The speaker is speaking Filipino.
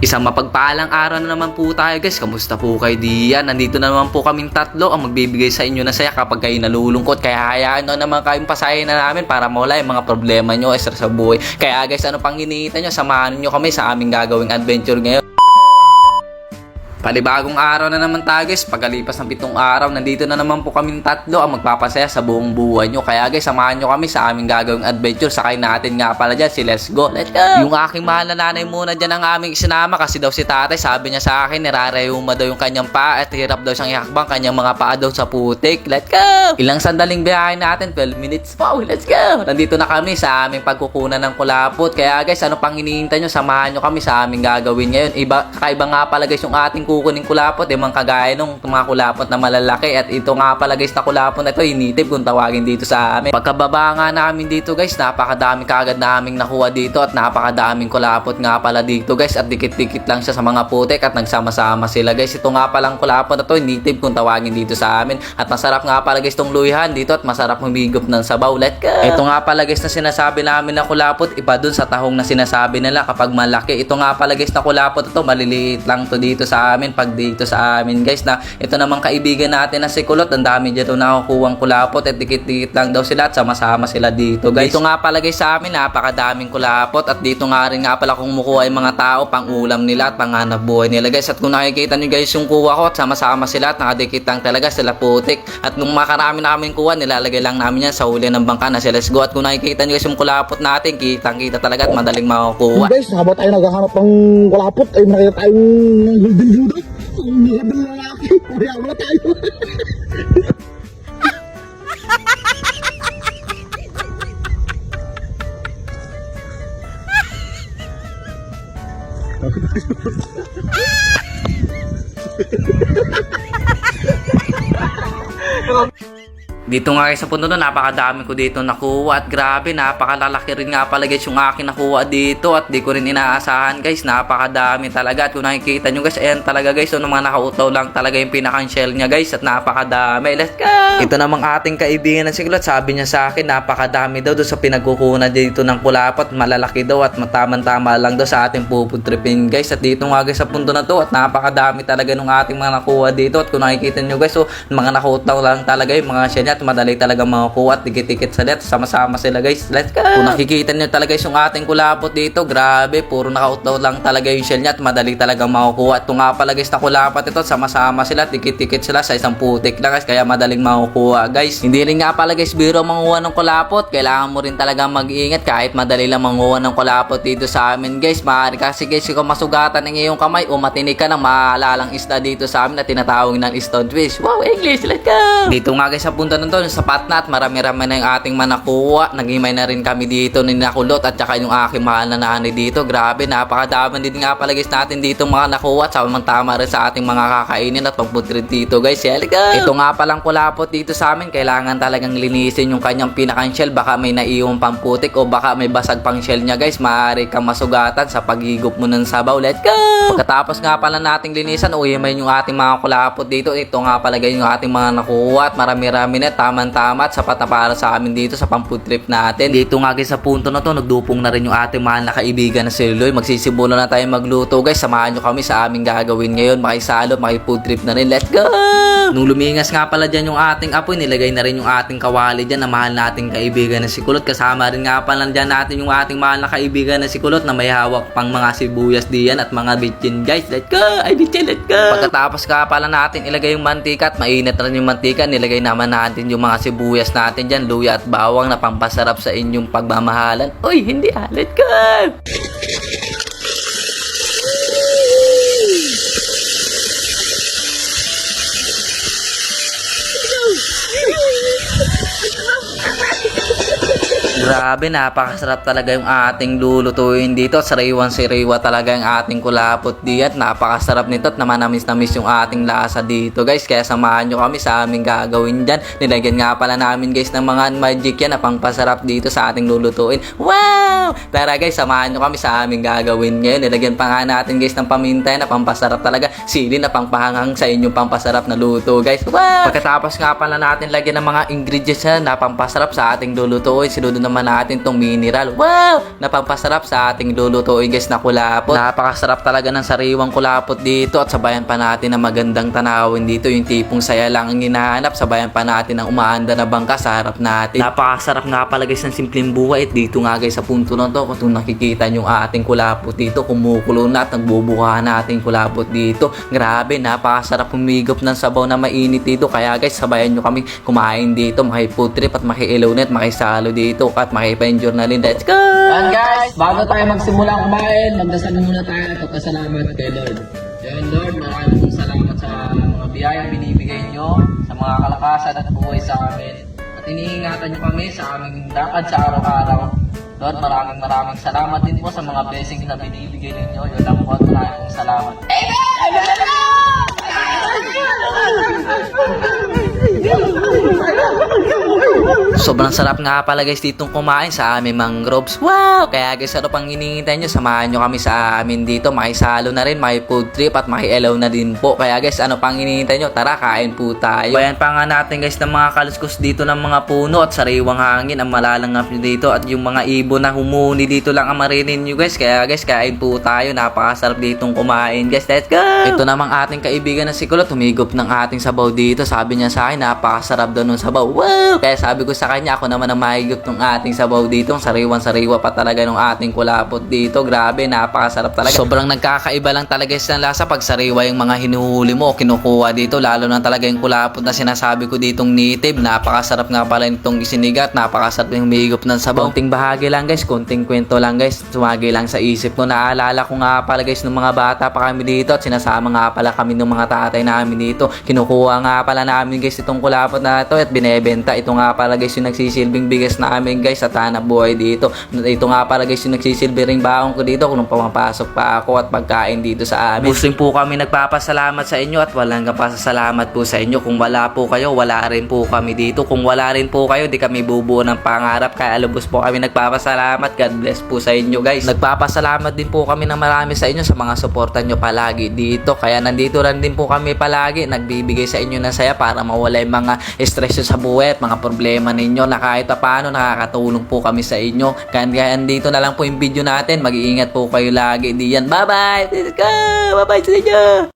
Isang mapagpalang araw na naman po tayo guys. Kamusta po kayo diyan? Nandito na naman po kaming tatlo ang magbibigay sa inyo ng saya kapag kayo nalulungkot. Kaya hayaan nyo naman kayong pasahin na namin para mawala yung mga problema nyo stress sa buhay. Kaya guys, ano pang hinihintay nyo? Samahan nyo kami sa aming gagawing adventure ngayon. Palibagong araw na naman tayo guys. Pagkalipas ng pitong araw, nandito na naman po kami tatlo ang magpapasaya sa buong buhay nyo. Kaya guys, samahan nyo kami sa aming gagawing adventure. Sakay natin nga pala dyan si Let's Go. Let's go! Yung aking mahal na nanay muna dyan ang aming isinama kasi daw si tatay sabi niya sa akin, nirarayuma daw yung kanyang paa at hirap daw siyang ihakbang kanyang mga paa daw sa putik. Let's go! Ilang sandaling biyahe natin, 12 minutes pa. Let's go! Nandito na kami sa aming pagkukunan ng kulapot. Kaya guys, ano pang hinihintay nyo? Samahan nyo kami sa aming gagawin ngayon. Iba, kakaiba nga pala guys yung ating kukunin kulapot. Eh, mga kagaya nung mga kulapot na malalaki. At ito nga pala guys na kulapot na ito, initib kung tawagin dito sa amin. Pagkababa nga namin dito guys, napakadami kagad naming nakuha dito at napakadaming kulapot nga pala dito guys. At dikit-dikit lang siya sa mga putik at nagsama-sama sila guys. Ito nga palang kulapot na to, initib kung tawagin dito sa amin. At masarap nga pala guys tong luyahan dito at masarap humigop ng sabaw. Let's go! Ito nga pala guys na sinasabi namin na kulapot, iba dun sa tahong na sinasabi nila kapag malaki. Ito nga pala guys na kulapot ito, maliliit lang to dito sa amin pag dito sa amin guys na ito namang kaibigan natin na si Kulot, ang dami dito nakukuhang kulapot at dikit-dikit lang daw sila at sama-sama sila dito guys. Dito nga pala guys sa amin, napakadaming kulapot at dito nga rin nga pala kumukuha yung mga tao pang ulam nila at panghanap buhay nila guys. At kung nakikita nyo guys yung kuha ko at sama-sama sila at nakadikit lang talaga sila putik. At nung makarami namin kuha, nilalagay lang namin yan sa huli ng bangka na si Let's Go. At kung nakikita nyo guys yung kulapot natin, kitang-kita talaga at madaling makukuha. Guys, habang tayo naghahanap ng kulapot, ay nakita tayong ng lalaki. Kaya wala tayo. Dito nga guys sa punto na napakadami ko dito nakuha at grabe napakalalaki rin nga pala guys yung akin nakuha dito at di ko rin inaasahan guys napakadami talaga. At kung nakikita nyo guys ayan talaga guys so, nung mga nakautaw lang talaga yung pinakang shell niya guys at napakadami. Let's go! Ito namang ating kaibigan na si Kulot sabi niya sa akin napakadami daw doon sa pinagkukunan dito ng kulapot malalaki daw at mataman-tama lang daw sa ating puputripin guys. At dito nga guys sa punto na to at napakadami talaga nung ating mga nakuha dito. At kung nakikita nyo guys so mga nakautaw lang talaga yung mga shell niya madali talaga makukuha at dikit-dikit sa net sama-sama sila guys. Let's go! Kung nakikita nyo talaga guys yung ating kulapot dito grabe puro nakautaw lang talaga yung shell niya at madali talaga makukuha. At kung nga pala guys na kulapot ito sama-sama sila dikit-dikit sila sa isang putik lang guys kaya madaling makukuha guys. Hindi rin nga pala guys biro manguha ng kulapot. Kailangan mo rin talaga mag-iingat kahit madali lang manguha ng kulapot dito sa amin guys. Maaari kasi guys kung masugatan ng iyong kamay o matinig ka ng maalalang isda dito sa amin na tinatawag ng stone fish. Wow English! Let's go! Dito nga guys sa punta nun to sapat na at marami-rami na yung ating manakuha. Nagimay na rin kami dito ni Nakulot at saka yung aking mahal na nanay dito. Grabe napakadami din nga pala guys natin dito mga nakuha. At samang tama rin sa ating mga kakainin at pagputrid dito guys. Go ito nga palang kulapot dito sa amin. Kailangan talagang linisin yung kanyang pinakang shell. Baka may naiiwang pamputik o baka may basag pang shell niya guys. Maaari kang masugatan sa paghigop mo ng sabaw. Let's go! Pagkatapos nga pala nating linisan uyemay yung ating mga kulapot dito. Ito nga pala guys yung ating mga nakuha at marami-rami na taman-tama at sapat na para sa amin dito sa pamput trip natin. Dito nga guys sa punto na to nagdupong na rin yung ating mahal na kaibigan na si Loy. Magsisimulo na tayo magluto guys. Samahan nyo kami sa aming gagawin ngayon. Makisalo makipud trip na rin. Let's go! Nung lumingas nga pala dyan yung ating apoy nilagay na rin yung ating kawali dyan na mahal nating kaibigan na si Kulot. Kasama rin nga pala dyan natin yung ating mahal na kaibigan na si Kulot na may hawak pang mga sibuyas diyan at mga bitchin guys. Let's go! Ay bitchin let's go! Pagkatapos nga pala natin ilagay yung mantika at mainit na rin yung mantika. Nilagay naman natin yung mga sibuyas natin dyan luya at bawang na pampasarap sa inyong pagmamahalan. Uy hindi ah let's Grabe, napakasarap talaga yung ating lulutuin dito. Sariwan siriwa talaga yung ating kulapot diyan. Napakasarap nito at namanamis na miss yung ating lasa dito guys. Kaya samahan nyo kami sa aming gagawin dyan. Nilagyan nga pala namin guys ng mga magic yan na pangpasarap dito sa ating lulutuin. Wow! Tara guys, samahan nyo kami sa aming gagawin ngayon. Nilagyan pa nga natin guys ng pamintay na pampasarap talaga. Sili na pangpahangang sa inyong pampasarap na luto guys. Wow! Pagkatapos nga pala natin lagyan ng mga ingredients yan na pampasarap sa ating lulutuin. Sinunod naman natin natin tong mineral. Wow! Napampasarap sa ating lulutuin guys na kulapot. Napakasarap talaga ng sariwang kulapot dito at sabayan pa natin ng magandang tanawin dito. Yung tipong saya lang ang hinahanap. Sabayan pa natin ng umaanda na bangka sa harap natin. Napakasarap nga pala guys ng simpleng buhay at dito nga guys sa punto na to kung nakikita nyo ating kulapot dito kumukulo na at nagbubuka na ating kulapot dito. Grabe, napakasarap humigop ng sabaw na mainit dito. Kaya guys, sabayan nyo kami kumain dito, makifood trip at makiilaw at makisalo dito at makipa-enjoy na rin. Let's go! Yan guys, bago tayo magsimula kumain, magdasal muna tayo at magpasalamat kay Lord. Yan Lord, maraming salamat sa mga biyayang binibigay nyo, sa mga kalakasan at buhay sa amin. At iniingatan nyo kami sa aming lakad sa araw-araw. Lord, maraming maraming salamat din po sa mga blessings na binibigay ninyo. Yun lang po at maraming salamat. Sobrang sarap nga pala guys ditong kumain sa aming mangroves. Wow! Kaya guys, ano pang hinihintay nyo? Samahan nyo kami sa amin dito. Makisalo na rin, may food trip at makielaw na din po. Kaya guys, ano pang hinihintay nyo? Tara, kain po tayo. Bayan pa nga natin guys ng mga kaluskos dito ng mga puno at sariwang hangin ang malalangap nyo dito at yung mga ibon na humuni dito lang ang marinin nyo guys. Kaya guys, kain po tayo. Napakasarap ditong kumain guys. Let's go! Ito namang ating kaibigan na si Kulot, humigop ng ating sabaw dito. Sabi niya sa akin, napakasarap daw ng sabaw. Wow! Kaya sabi ko sa kanya, ako naman ang mahigop ng ating sabaw dito. Sariwan-sariwa pa talaga ng ating kulapot dito. Grabe, napakasarap talaga. Sobrang nagkakaiba lang talaga sa lasa pag sariwa yung mga hinuhuli mo o kinukuha dito. Lalo na talaga yung kulapot na sinasabi ko ditong native. Napakasarap nga pala nitong isinigat. Napakasarap yung humigop ng sabaw. Konting bahagi lang guys, konting kwento lang guys. Sumagi lang sa isip ko. Naalala ko nga pala guys nung mga bata pa kami dito at sinasama nga pala kami ng mga tatay namin dito. Kinukuha nga pala namin guys itong kulapot na to at binebenta. Ito nga pala guys yung nagsisilbing bigas namin guys sa tanap buhay dito. Ito nga pala guys yung nagsisilbi ring baon ko dito kung pumapasok pa ako at pagkain dito sa amin. Busing po kami nagpapasalamat sa inyo at walang kapasalamat po sa inyo. Kung wala po kayo, wala rin po kami dito. Kung wala rin po kayo, di kami bubuo ng pangarap. Kaya lubos po kami nagpapasalamat. God bless po sa inyo guys. Nagpapasalamat din po kami ng marami sa inyo sa mga suporta nyo palagi dito. Kaya nandito rin din po kami palagi. Nagbibigay sa inyo ng saya para mawala yung mga stress sa buhay at mga problema ninyo na kahit pa paano nakakatulong po kami sa inyo. Kaya, kaya na lang po yung video natin. Mag-iingat po kayo lagi diyan. Bye-bye! Bye-bye sa inyo!